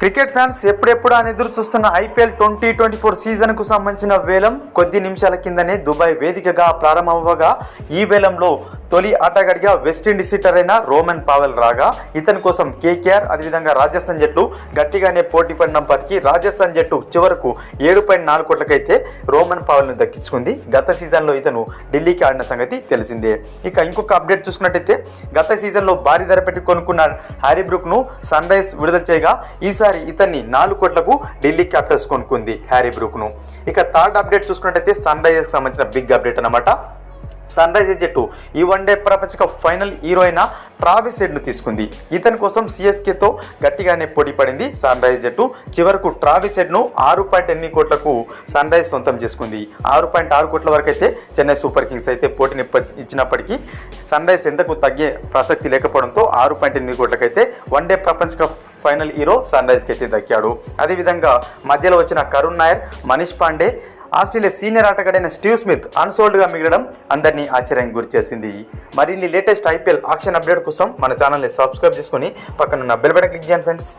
Cricket fans ఎప్పుడెప్పుడు అని ఎదురు చూస్తున్న ఐపీఎల్ ట్వంటీ ట్వంటీ ఫోర్ సీజన్కు సంబంధించిన వేలం కొద్ది నిమిషాల కిందనే దుబాయ్ వేదికగా ప్రారంభమవ్వగా ఈ వేలంలో తొలి ఆటగాడిగా వెస్టిండీస్ సిటర్ అయిన రోమన్ పావెల్ రాగా ఇతని కోసం కేకేఆర్ అదేవిధంగా రాజస్థాన్ జట్లు గట్టిగానే పోటీ పడినప్పటికీ రాజస్థాన్ జట్టు చివరకు ఏడు పాయింట్ నాలుగు కోట్లకైతే రోమన్ పావెల్ను దక్కించుకుంది. గత సీజన్లో ఇతను ఢిల్లీకి ఆడిన సంగతి తెలిసిందే. ఇక ఇంకొక అప్డేట్ చూసుకున్నట్టయితే గత సీజన్లో భారీ ధర పెట్టి కొనుక్కున్న హ్యారీ బ్రూక్ను సన్ రైజ్ విడుదల చేయగా ఈసారి ఇతన్ని నాలుగు కోట్లకు ఢిల్లీ క్యాపిటల్స్ కొనుక్కుంది హ్యారీ బ్రూక్ను. ఇక థర్డ్ అప్డేట్ చూసుకున్నట్టయితే సన్ రైజర్స్కి సంబంధించిన బిగ్ అప్డేట్ అన్నమాట. సన్ రైజర్స్ జట్టు ఈ వన్డే ప్రపంచ కప్ ఫైనల్ హీరో ట్రావిస్ హెడ్ను తీసుకుంది. ఇతని కోసం సిఎస్కేతో గట్టిగానే పొడి పడింది సన్ రైజ్ జట్టు. చివరకు ట్రావిస్ హెడ్ను ఆరు పాయింట్ ఎనిమిది కోట్లకు సన్ రైజ్ సొంతం చేసుకుంది. ఆరు పాయింట్ ఆరు కోట్ల వరకు అయితే చెన్నై సూపర్ కింగ్స్ అయితే పోటీని ఇచ్చినప్పటికీ సన్ రైజ్ ఎంతకు తగ్గే ప్రసక్తి లేకపోవడంతో ఆరు పాయింట్ ఎనిమిది కోట్లకైతే వన్డే ప్రపంచ కప్ ఫైనల్ హీరో సన్ రైజ్కి అయితే దక్కాడు. అదేవిధంగా మధ్యలో వచ్చిన కరుణ్ నాయర్ మనీష్ పాండే ఆస్ట్రేలియా సీనియర్ ఆటగాడైన స్టీవ్ స్మిత్ అన్సోల్డ్గా మిగలడం అందరినీ ఆశ్చర్యానికి గురి చేసింది. మరిన్ని లేటెస్ట్ ఐపీఎల్ ఆక్షన్ అప్డేట్ కోసం మన ఛానల్ని సబ్స్క్రైబ్ చేసుకుని పక్కనున్న బెల్ బటన్ క్లిక్ చేయండి ఫ్రెండ్స్.